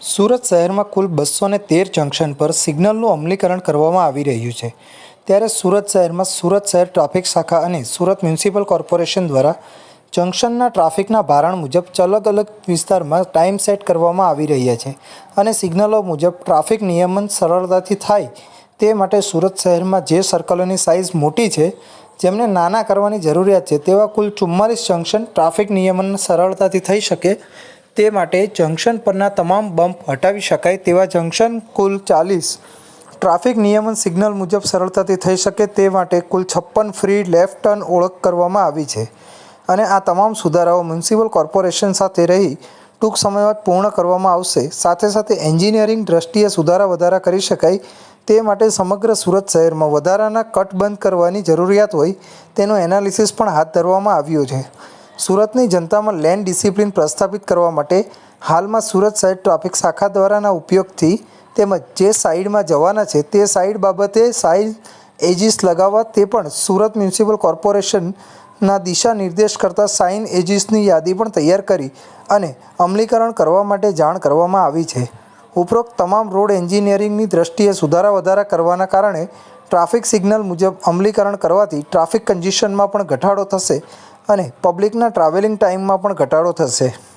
સુરત શહેરમાં કુલ બસો ને તેર જંકશન પર સિગ્નલનું અમલીકરણ કરવામાં આવી રહ્યું છે. ત્યારે સુરત શહેરમાં સુરત શહેર ટ્રાફિક શાખા અને સુરત મ્યુનિસિપલ કોર્પોરેશન દ્વારા જંકશનના ટ્રાફિકના ભારણ મુજબ અલગ અલગ વિસ્તારમાં ટાઈમ સેટ કરવામાં આવી રહ્યા છે અને સિગ્નલો મુજબ ટ્રાફિક નિયમન સરળતાથી થાય તે માટે સુરત શહેરમાં જે સર્કલોની સાઇઝ મોટી છે, જેમને નાના કરવાની જરૂરિયાત છે, તેવા કુલ ચુમ્માલીસ જંકશન ટ્રાફિક નિયમન સરળતાથી થઈ શકે તે માટે જંકશન પરના તમામ બમ્પ હટાવી શકાય તેવા જંકશન કુલ ચાલીસ. ટ્રાફિક નિયમન સિગ્નલ મુજબ સરળતાથી થઈ શકે તે માટે કુલ છપ્પન ફ્રી લેફ્ટ ટર્ન ઓળખ કરવામાં આવી છે. અને આ તમામ સુધારાઓ મ્યુનિસિપલ કોર્પોરેશન સાથે રહી ટૂંક સમયમાં પૂર્ણ કરવામાં આવશે. સાથે સાથે એન્જિનિયરિંગ દ્રષ્ટિએ સુધારા વધારા કરી શકાય તે માટે સમગ્ર સુરત શહેરમાં વધારાના કટ બંધ કરવાની જરૂરિયાત હોય તેનું એનાલિસિસ પણ હાથ ધરવામાં આવ્યું છે. સુરતની જનતામાં લેન્ડ ડિસિપ્લિન પ્રસ્થાપિત કરવા માટે હાલમાં સુરત સાઇડ ટ્રાફિક શાખા દ્વારાના ઉપયોગથી તેમજ જે સાઈડમાં જવાના છે તે સાઇડ બાબતે સાઇડ એજીસ લગાવવા તે પણ સુરત મ્યુનિસિપલ કોર્પોરેશનના દિશા નિર્દેશ કરતા સાઇન એજીસની યાદી પણ તૈયાર કરી અને અમલીકરણ કરવા માટે જાણ કરવામાં આવી છે. ઉપરોક્ત તમામ રોડ એન્જિનિયરિંગની દ્રષ્ટિએ સુધારા વધારા કરવાના કારણે ટ્રાફિક સિગ્નલ મુજબ અમલીકરણ કરવાથી ટ્રાફિક કન્જિશનમાં પણ ઘટાડો થશે અને પબ્લિકના ટ્રાવેલિંગ ટાઈમમાં પણ ઘટાડો થશે.